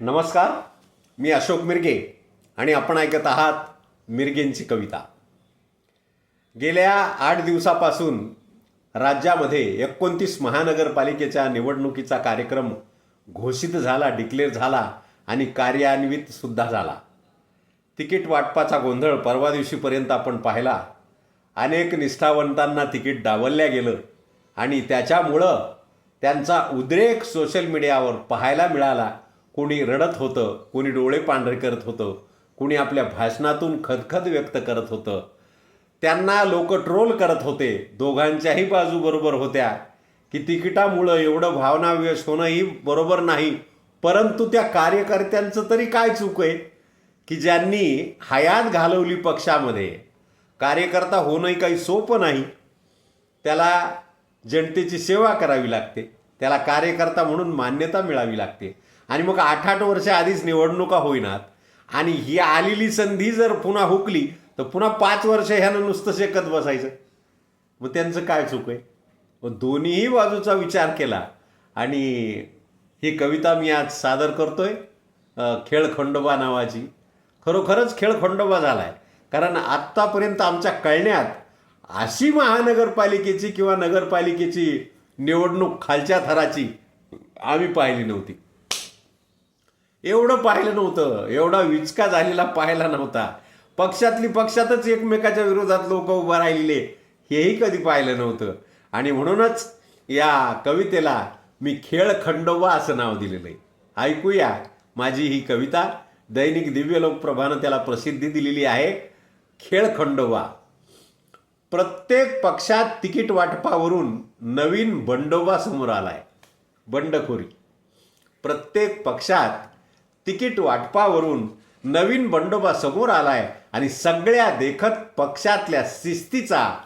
नमस्कार मी अशोक मिरगे आणि आपण ऐकत आहात मिरगेंची कविता. गेल्या आठ दिवसापासून राज्यामध्ये एकोणतीस महानगरपालिकेच्या निवडणुकीचा कार्यक्रम घोषित झाला डिक्लेअर झाला आणि कार्यान्वित सुद्धा झाला. तिकीट वाटपाचा गोंधळ परवा दिवशीपर्यंत आपण पाहिला. अनेक निष्ठावंतांना तिकीट डावलल्या गेलं आणि त्याच्यामुळं त्यांचा उद्रेक सोशल मीडियावर पाहायला मिळाला. कोणी रडत होतं कोणी डोळे पांढरे करत होतं कोणी आपल्या भाषणातून खदखद व्यक्त करत होतं. त्यांना लोक ट्रोल करत होते दोघांच्याही बाजू बरोबर होत्या. की तिकिटामुळं एवढं भावनाविश होणंही बरोबर नाही परंतु त्या कार्यकर्त्यांचं तरी काय चूक आहे? की ज्यांनी हयात घालवली पक्षामध्ये. कार्यकर्ता होणंही काही सोपं नाही. त्याला जनतेची सेवा करावी लागते. त्याला कार्यकर्ता म्हणून मान्यता मिळावी लागते. आणि मग आठ आठ वर्ष आधीच निवडणुका होईनात आणि ही आलेली संधी जर पुन्हा हुकली तर पुन्हा पाच वर्ष ह्यानं नुसतं शेकत बसायचं. मग त्यांचं काय चूक आहे? मग दोन्हीही बाजूचा विचार केला आणि ही कविता मी आज सादर करतोय खेळ खंडोबा नावाची. खरोखरच खेळ खंडोबा झाला आहे कारण आत्तापर्यंत आमच्या कळण्यात अशी महानगरपालिकेची किंवा नगरपालिकेची निवडणूक खालच्या थराची आम्ही पाहिली नव्हती. एवढं पाहिलं नव्हतं. एवढा विचका झालेला पाहायला नव्हता. पक्षातली पक्षातच एकमेकाच्या विरोधात लोक उभं राहिलेले हेही कधी पाहिलं नव्हतं. आणि म्हणूनच या कवितेला मी खेळ खंडोबा असं नाव दिलेलं आहे. ऐकूया माझी ही कविता. दैनिक दिव्य लोकप्रभानं त्याला प्रसिद्धी दिलेली आहे. खेळ खंडोबा. प्रत्येक पक्षात तिकीट वाटपावरून नवीन बंडोबा समोर आलाय. बंडखोरी. प्रत्येक पक्षात तिकीट वाटपावरून नवीन बंडोबा समोर आलाय आणि सगळ्या देखत पक्षातल्या शिस्तीचा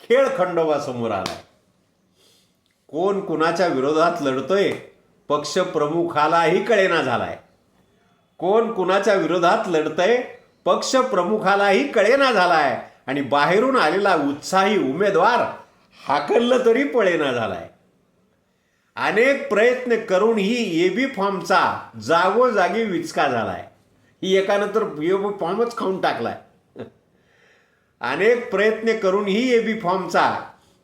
खेळ खंडोबा समोर आलाय. कोण कुणाच्या विरोधात लढतोय पक्ष प्रमुखालाही कळेना झालाय. कोण कुणाच्या विरोधात लढतंय पक्ष प्रमुखालाही कळेना झालाय. आणि बाहेरून आलेला उत्साही उमेदवार हाकललं तरी पळेना झालाय. अनेक प्रयत्न करूनही बी फॉर्मचा जागोजागी विचका झालाय. ही एकानं तर बी फॉर्मच खाऊन टाकलाय. अनेक प्रयत्न करूनही बी फॉर्मचा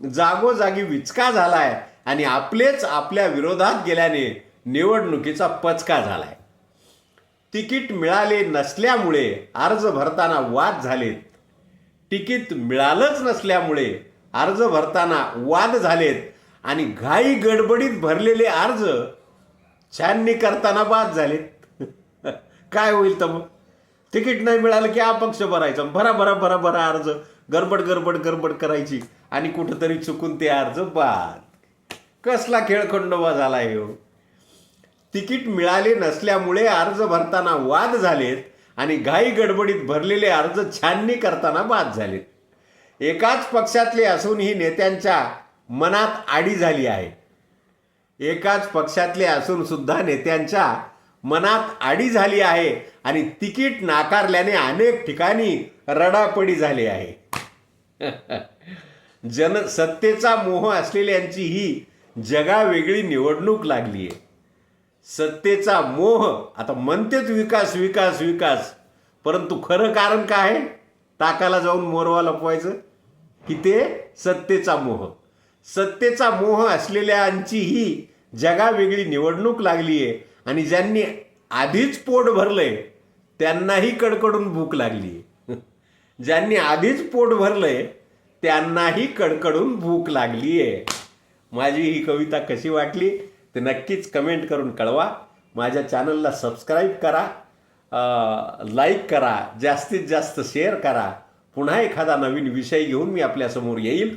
जागोजागी विचका झालाय आणि आपलेच आपल्या विरोधात गेल्याने निवडणुकीचा पचका झालाय. तिकीट मिळाले नसल्यामुळे अर्ज भरताना वाद झालेत. तिकीट मिळालंच नसल्यामुळे अर्ज भरताना वाद झालेत. आणि घाई गडबडीत भरलेले अर्ज छाननी करताना बाद झालेत. काय होईल तर मग? तिकीट नाही मिळालं की अपक्ष भरायचं. भरा भरा भरा भरा अर्ज. गडबड गडबड गडबड करायची. आणि कुठंतरी चुकून ते अर्ज बाद. कसला खेळ खंडोबा झाला हो? तिकीट मिळाले नसल्यामुळे अर्ज भरताना वाद झालेत आणि घाई गडबडीत भरलेले अर्ज छाननी करताना बाद झालेत. एकाच पक्षातले असूनही नेत्यांच्या मनात आडी झाली आहे. एकाच पक्षातले असून सुद्धा नेत्यांच्या मनात आडी झाली आहे आणि तिकीट नाकारल्याने अनेक ठिकाणी रडापडी झाली आहे. जन सत्तेचा मोह असलेल्यांची ही जगावेगळी निवडणूक लागली आहे सत्तेचा मोह आता म्हणतेच विकास विकास विकास परंतु खरं कारण काय आहे? ताकाला जाऊन मोरवा लपवायचं? की ते सत्तेचा मोह? सत्तेचा मोह असलेल्यांची ही जगावेगळी निवडणूक लागली आहे. आणि ज्यांनी आधीच पोट भरलंय त्यांनाही कडकडून भूक लागली आहे. ज्यांनी आधीच पोट भरलंय त्यांनाही कडकडून भूक लागली आहे. माझी ही कविता कशी वाटली ते नक्कीच कमेंट करून कळवा. माझ्या चॅनलला सबस्क्राईब करा लाईक करा जास्तीत जास्त शेअर करा. पुन्हा एखादा नवीन विषय घेऊन मी आपल्यासमोर येईल.